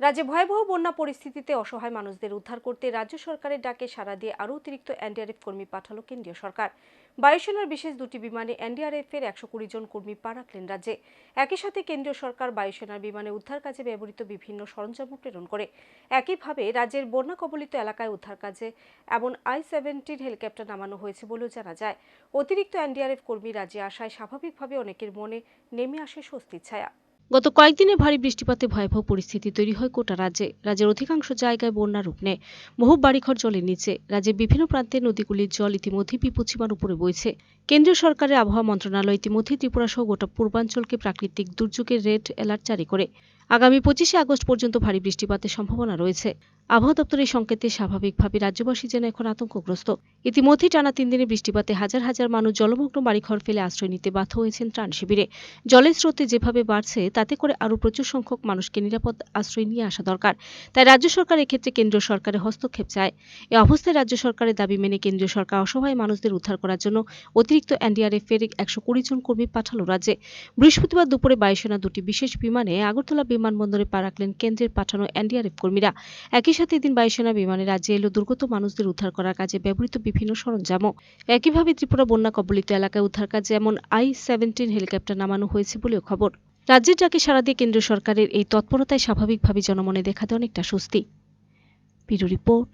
রাজ্যে ভয়াবহ বন্যা পরিস্থিতিতে অসহায় মানুষদের উদ্ধার করতে রাজ্য সরকারের ডাকে সাড়া দিয়ে আরও অতিরিক্ত এনডিআরএফ কর্মী পাঠালো কেন্দ্রীয় সরকার। বায়ুসেনার বিশেষ দুটি বিমানে এনডিআরএফ এর একশো কুড়ি জন কর্মী পা রাখলেন রাজ্যে। একই সাথে কেন্দ্রীয় সরকার বায়ুসেনার বিমানে উদ্ধার কাজে ব্যবহৃত বিভিন্ন সরঞ্জামও প্রেরণ করে। একইভাবে রাজ্যের বন্যা কবলিত এলাকায় উদ্ধার কাজে এমন আই সেভেন্টিন হেলিকপ্টার নামানো হয়েছে বলেও জানা যায়। অতিরিক্ত এনডিআরএফ কর্মী রাজ্যে আসায় স্বাভাবিকভাবে অনেকের মনে নেমে আসে স্বস্তির ছায়া। গত কয়েকদিনে ভারী বৃষ্টিপাতে ভয়াবহ পরিস্থিতি তৈরি হয় কোটা রাজ্যে। রাজ্যের অধিকাংশ জায়গায় বন্যার রূপ নেয়। বহু বাড়িঘর জলের নিচে। রাজ্যের বিভিন্ন প্রান্তে নদীগুলির জল ইতিমধ্যে বিপদসীমার উপরে বইছে। কেন্দ্রীয় সরকারের আবহাওয়া মন্ত্রণালয় ইতিমধ্যেই ত্রিপুরা সহ গোটা পূর্বাঞ্চলকে প্রাকৃতিক দুর্যোগের রেড অ্যালার্ট জারি করে। আগামী পঁচিশে আগস্ট পর্যন্ত ভারী বৃষ্টিপাতের সম্ভাবনা রয়েছে। আবহাওয়া দপ্তরের সংকেতে স্বাভাবিকভাবে রাজ্যবাসী যেন এখন আতঙ্কগ্রস্ত। ইতিমধ্যেই টানা তিন দিনের বৃষ্টিপাতে হাজার হাজার মানুষ জলমগ্ন বাড়িঘর ফেলে আশ্রয় নিতে বাধ্য হয়েছেন ত্রাণ শিবিরে। জলের স্রোতে যেভাবে বাড়ছে, তাতে করে আরও প্রচুর সংখ্যক মানুষকে নিরাপদ আশ্রয় নিয়ে আসা দরকার। তাই রাজ্য সরকার এক্ষেত্রে কেন্দ্রীয় সরকারের হস্তক্ষেপ চায়। এ অবস্থায় রাজ্য সরকারের দাবি মেনে কেন্দ্রীয় সরকার অসহায় মানুষদের উদ্ধার করার জন্য অতিরিক্ত এনডিআরএফ এর একশো কুড়ি জন কর্মী পাঠালো রাজ্যে। বৃহস্পতিবার দুপুরে বায়ুসেনা দুটি বিশেষ বিমানে আগরতলা বিমানবন্দরে পা রাখলেন কেন্দ্রের পাঠানো এনডিআরএফ কর্মীরা। একই সাথে এদিন বায়ুসেনা বিমানে রাজ্যে এলো দুর্গত মানুষদের উদ্ধার করার কাজে ব্যবহৃত বিভিন্ন সরঞ্জামও। একইভাবে ত্রিপুরা বন্যা কবলিত এলাকায় উদ্ধার কাজে এমন আই সেভেন্টিন হেলিকপ্টার নামানো হয়েছে বলেও খবর। রাজ্যের ডাকে সাড়া দিয়ে কেন্দ্রীয় সরকারের এই তৎপরতায় স্বাভাবিকভাবে জনমনে দেখা দেয় অনেকটা স্বস্তি। রিপোর্ট